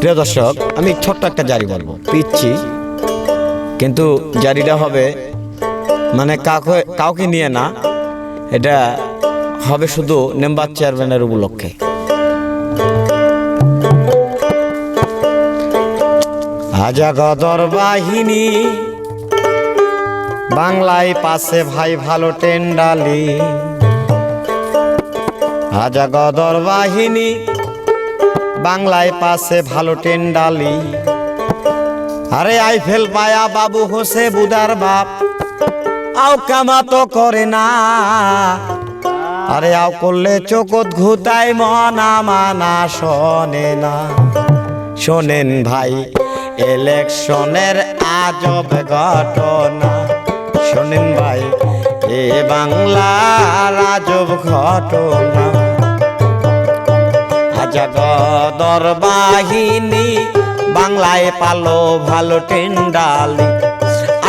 প্রিয় দর্শক আমি ছোট্ট একটা জারি বলব। পিচ্ছি। কিন্তু জারিটা হবে মানে কাউকে কাউকে নিয়ে না এটা হবে শুধু মেম্বার চেয়ারম্যানের উপলক্ষে। বাহিনী বাংলায় পাশে ভাই ভালো টেন্ডালি। আজা গদর বাহিনী বাংলায় পাশে ভালো টেন্ডালি আরে আইফেল পায়া বাবু হোসে বুদার বাপ, আও কামা তো করে না। আরে আও করলে চোকত ঘুতায় মনা মানা শোনে না। শোনেন ভাই, ইলেকশনের আজব ঘটনা। শোনেন ভাই, এ বাংলা আজব ঘটনা। আজাগদর বাহিনী বাংলায় পালো ভালো টেন্ডালি।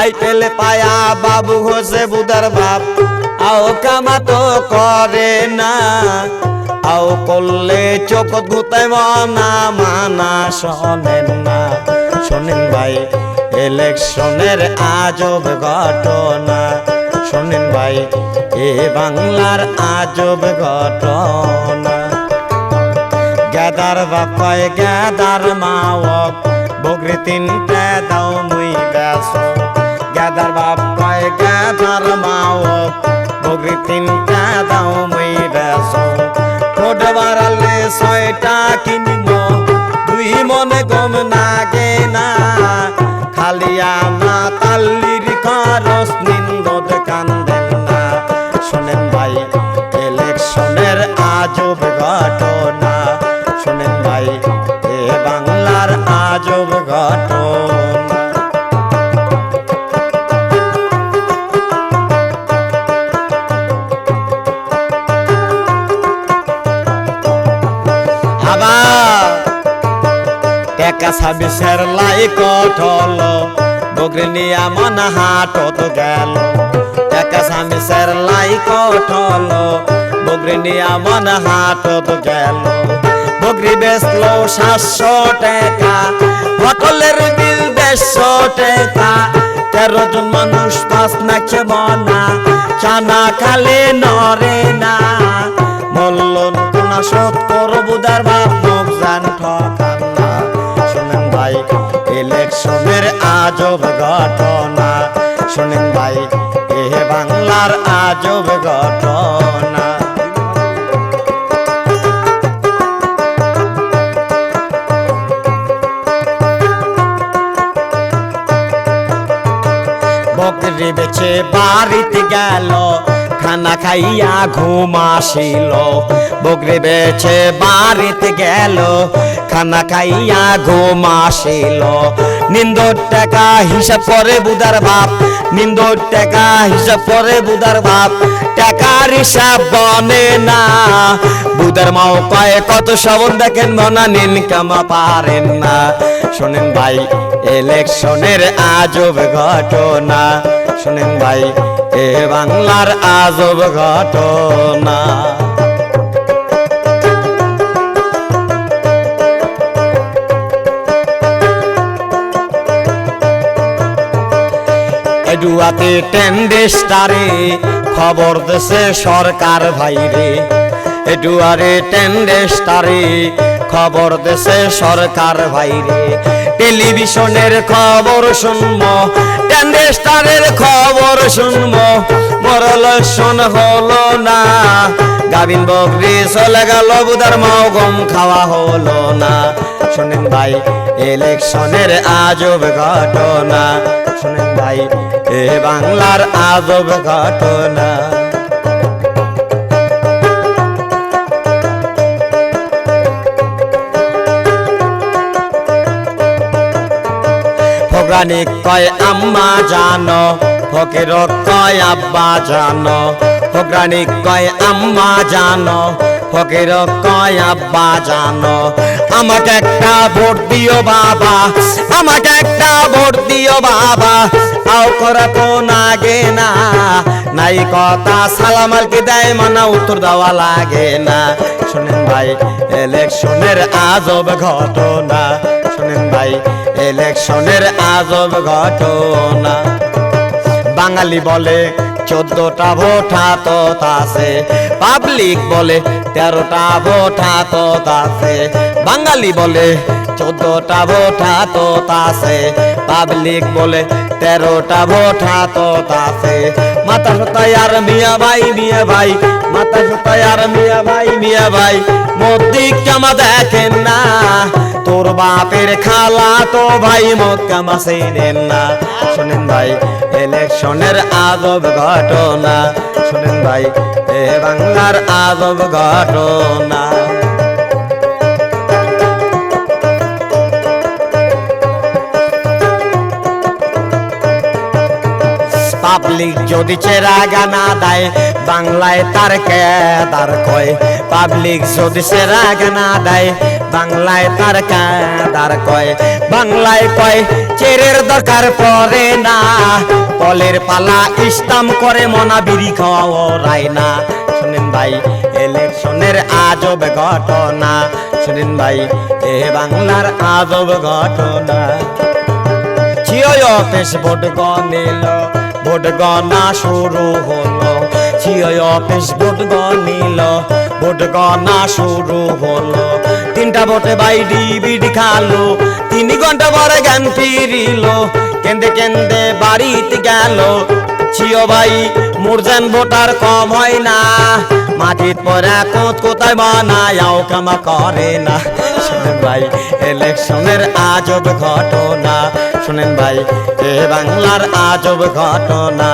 আই পেলে পায়া বাবু হোসে বুদার বাপ, আও কামা তো করে না। আও করলে চোখত ভূতায় মনা, মানা শোনেন না। শোনেন ভাই, ইলেকশনের আজব ঘটনা। শোনেন ভাই, এ বাংলার আজব ঘটনা। গাদার বাপায় গাদার মাওক বগরি তিনটা দাও মুই বেস গাদার বাপায় গাদার মাওক বগরি তিনটা দাও মুই বেস কোট বাড়ালে ছয়টা কিনব, দুই মনে গম নাগে না খালিয়া আবার টেকা লাই কঠল। বগরি নিয়া মন হাটত গেল। টেকা ছাব্বিশের লাই কঠল। বগরি নিয়া মন হাটত গেল। বগরি বেচলো সাতশো টাকা। হোটেলের বিল দেড়শো টাকা। তেরো জন মানুষ পাঁচ নাচে মনা, চানা খালে নরে না। মল্লন কোনা শোধ করো বুদার বাপ, মুখ জান ঠকান না। শোনেন ভাই, ইলেকশনের আজব ঘটনা। শোনেন ভাই, এ বাংলার আজব ঘটনা। বকরি বেছে বাড়িতে গেল। খানা খাইয়া ঘুম আসিল। বকরি বেছে বাড়িতে গেল, খানা খাইয়া ঘুম আসিল। নিন্দর টাকা হিসাব করে বুদার বাপ, নিন্দর টাকা হিসাব করে বুদার বাপ, টাকার হিসাব বনে না। বুদার মাও পায়ে কত শ্রবণ দেখেন, মনা নিন কামা পারেন না। শোনেন ভাই ইলেকশনের আজব ঘটনা। শোনেন ভাই এ বাংলার আজব ঘটনা। এডুয়াতে টেন্ডেস্টারে খবর দেশে সরকার ভাইরে। এডুয়ারে টেন্ডেস্টারে খবর দেশে সরকার ভাইরে টেলিভিশনের খবর শুনব টেন্ডেস্টারের খবর শুনব। মরল শোন হলো না, গাবিন বকরি চলে গেল বুদার মাও গম খাওয়া হলো না। শোনেন ভাই, ইলেকশনের আজব ঘটনা। শোনেন ভাই, এ বাংলার আজব ঘটনা। ফকরানি কয়, আম্মা জানো ফকির কয়, আব্বা জানো। ফকরানি কয়, আম্মা জানো ফকির কয়, আব্বা জানো। আমাকে একটা ভোট দিও বাবা, আমাকে একটা ভোট দিও বাবা। আও করা তো নাগে না, নাই কথা সালামাল কি দেয় মানা উত্তর দেওয়া লাগে না। শোনেন ভাই ইলেকশনের আজব ঘটনা। ইলেকশনের আজব ঘটনা। বাঙালি বলে, চোদ্দটা ভোট হাতত আছে। পাবলিক বলে, তেরোটা ভোট হাতত আছে। বাঙালি বলে, চোদ্দটা ভোট হাতত আছে। পাবলিক বলে, তেরোটা ভোট হাতত আছে। মাথা সুতাই আর মিয়া ভাই মিয়া ভাই। মাথা সুতাই আর মিয়া ভাই মিয়া ভাই। মোদি কামা দেখেন না। তোর বাপের খালা তো ভাই মক্কা মাসে দেন না। শোনেন ভাই ইলেকশনের আজব ঘটনা। শোনেন ভাই, এ বাংলার আজব ঘটনা। পাবলিক যদি চেরা গানা দেয়, বাংলায় তার কেদার কয়। পাবলিক যদি সেরা গানা দেয়, বাংলায় তার কেদার কয়। বাংলায় কয়, চেরের দরকার পড়ে না। পলের পালা ইসলাম করে মনা বিড়ি খাওয়াই না। শুনেন ভাই, ইলেকশনের আজব ঘটনা। শুনেন ভাই, এ বাংলার আজব ঘটনা। ছিও অফিস ভোট গনিল ভোট গনা শুরু হলো। ছিও অফিস ভোট নিল ভোট গনা শুরু হলো। তিনটা ভোটে বাই ডিবিড খালো। তিন ঘণ্টা পরে জ্ঞান ফিরিল। কেন্দে কেন্দে বাড়িতে গেল। ছিও ভাই, মুরজান ভোটার কম হয় না। মাটির পরে কোত কোথায় বানায় কামা করে না। শুনেন ভাই ইলেকশনের আজব ঘটনা। শুনেন ভাই, এ বাংলার আজব ঘটনা।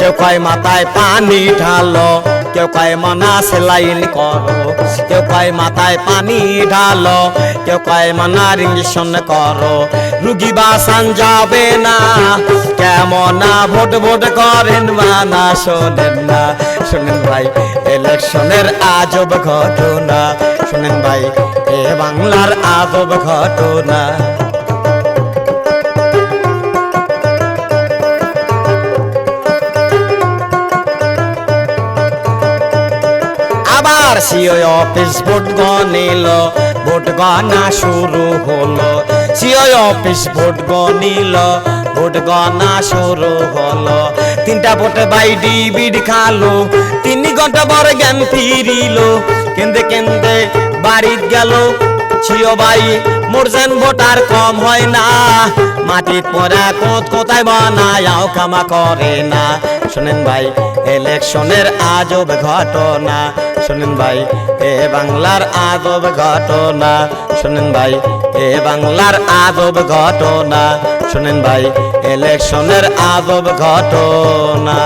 কেউ কয় মাথায় পানি ঢালো, কেউ কয় মনা সেলাইন করো। কেউ কয় মাথায় পানি ঢালো, কেউ কয় মনা রিংশন করো। রুগী বাসান যাবে না, কেমন ভোট ভোট করেন মানা শোনেন না। শোনেন ভাই, ইলেকশনের আজব ঘটনা। শোনেন ভাই, এ বাংলার আজব ঘটনা। আবার সিও অফিস ভোট গনিল ভোট গণা শুরু হলো। সিও অফিস ভোট গনিল ভোট গণা শুরু হলো। তিনটা ভোটে বাই ডিবিড খালো। তিন ঘণ্টা পর জ্ঞান ফিরিল। কেন্দে কেন্দে বাড়িত গেল। ছিও ভাই মোরজেন ভোটার কম হয় না। মাটির পরে কোত কোথায় বানায়াও কামা করে না। শুনেন ভাই ইলেকশনের আজব ঘটনা। শুনেন ভাই, এ বাংলার আজব ঘটনা। শুনেন ভাই, এ বাংলার আজব ঘটনা। শুনেন ভাই, ইলেকশনের আজব ঘটনা।